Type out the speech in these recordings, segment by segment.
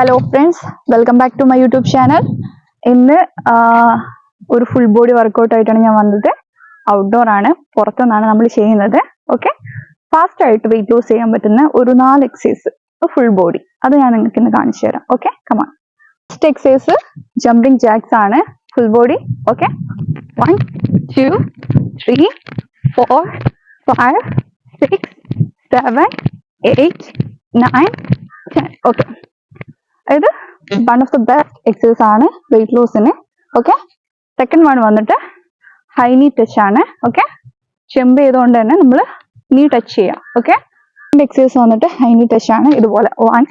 Hello friends welcome back to my YouTube channel ഇന്ന് ഒരു full body workout ആയിട്ടാണ് ഞാൻ വന്നത്. ഔട്ട്ഡോർ ആണ്. പുറത്തുനിന്നാണ് നമ്മൾ ചെയ്യുന്നത്. ഓക്കെ ഫാസ്റ്റ് ആയിട്ട് വെയിറ്റ് ലോസ് ചെയ്യാൻ പറ്റുന്ന ഒരു നാല് എക്സസൈസ് ഫുൾ ബോഡി അത് ഞാൻ നിങ്ങൾക്ക് ഇന്ന് കാണിച്ചു തരാം. Okay come on first exercise jumping jacks ആണ് full body okay one two three four five six seven eight nine ten okay one of the best exercise ആണ് വെയിറ്റ് ലോസിന് ഓക്കെ സെക്കൻഡ് വൺ വന്നിട്ട് ഹൈ നീ ടച്ച് ആണ്. Okay jump ചെയ്തുകൊണ്ട് തന്നെ നമ്മൾ knee touch ചെയ്യാം. Okay exercise വന്നിട്ട് high knee touch ആണ്. ഇതുപോലെ one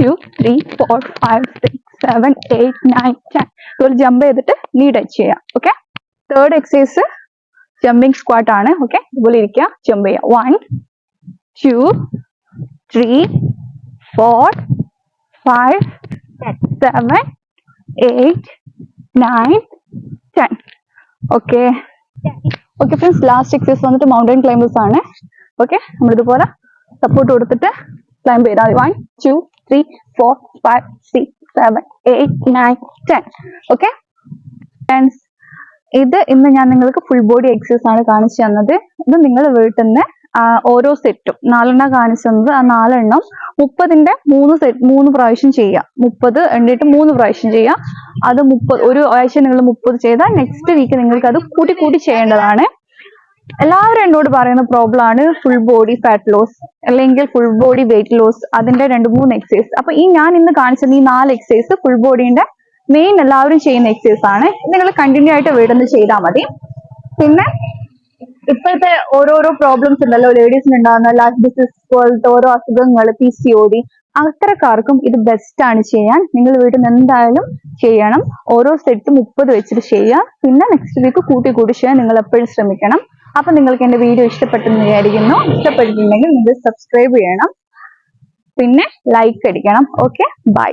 two three four five six seven eight nine ten ഇതുപോലെ ജമ്പ് ചെയ്തിട്ട് നീ ടച്ച് ചെയ്യാം. Okay third exercise jumping squat ആണ്. ഓക്കെ ഇതുപോലെ ഇരിക്കുക ജമ്പ് ചെയ്യാം. One two three four five, seven, eight nine ten okay okay friends last exercise വന്നിട്ട് mountain climbers ആണ്. ഓക്കെ നമ്മളിതുപോലെ സപ്പോർട്ട് കൊടുത്തിട്ട് ക്ലൈംബ് ചെയ്താൽ മതി. One two three four five six seven eight nine ten okay friends ഇത് ഇന്ന് ഞാൻ നിങ്ങൾക്ക് ഫുൾ ബോഡി എക്സസൈസ് ആണ് കാണിച്ചു തന്നത്. ഇത് നിങ്ങൾ വീട്ടിൽ നിന്ന് ഓരോ സെറ്റും. നാലെണ്ണം കാണിച്ചത് ആ നാലെണ്ണം മുപ്പതിന്റെ മൂന്ന് സെറ്റ് മൂന്ന് പ്രാവശ്യം ചെയ്യാം. മുപ്പത് എണ്ണിട്ട് മൂന്ന് പ്രാവശ്യം ചെയ്യാം. അത് മുപ്പത് ഒരു ആഴ്ച നിങ്ങൾ മുപ്പത് ചെയ്താൽ നെക്സ്റ്റ് വീക്ക് നിങ്ങൾക്ക് അത് കൂട്ടി കൂട്ടി ചെയ്യേണ്ടതാണ്. എല്ലാവരും എന്നോട് പറയുന്ന പ്രോബ്ലം ആണ് ഫുൾ ബോഡി ഫാറ്റ് ലോസ് അല്ലെങ്കിൽ ഫുൾ ബോഡി വെയിറ്റ് ലോസ് അതിന്റെ രണ്ട് മൂന്ന് എക്സസൈസ് അപ്പൊ ഈ ഞാൻ ഇന്ന് കാണിച്ചത് ഈ നാല് എക്സസൈസ് ഫുൾ ബോഡീന്റെ മെയിൻ എല്ലാവരും ചെയ്യുന്ന എക്സസൈസ് ആണ്. നിങ്ങൾ കണ്ടിന്യൂ ആയിട്ട് വീടുന്ന് ചെയ്താൽ മതി. പിന്നെ ഇപ്പോഴത്തെ ഓരോരോ പ്രോബ്ലംസ് ഉണ്ടല്ലോ. ലേഡീസിന് ഉണ്ടാകുന്ന ലാസ്റ്റ് ഡിസീസ് പോലത്തെ ഓരോ അസുഖങ്ങൾ പി സി ഒ ഡി അത്തരക്കാർക്കും ഇത് ബെസ്റ്റ് ആണ് ചെയ്യാൻ. നിങ്ങൾ വീട്ടിൽ നിന്ന് എന്തായാലും ചെയ്യണം. ഓരോ സെറ്റ് മുപ്പത് വെച്ചിട്ട് ചെയ്യുക പിന്നെ നെക്സ്റ്റ് വീക്ക് കൂട്ടി കൂട്ടി ചെയ്യാൻ നിങ്ങൾ എപ്പോഴും ശ്രമിക്കണം. അപ്പൊ നിങ്ങൾക്ക് എന്റെ വീഡിയോ ഇഷ്ടപ്പെട്ടെന്ന് വിചാരിക്കുന്നു. ഇഷ്ടപ്പെട്ടിട്ടുണ്ടെങ്കിൽ നിങ്ങൾ സബ്സ്ക്രൈബ് ചെയ്യണം. പിന്നെ ലൈക്ക് അടിക്കണം. Okay bye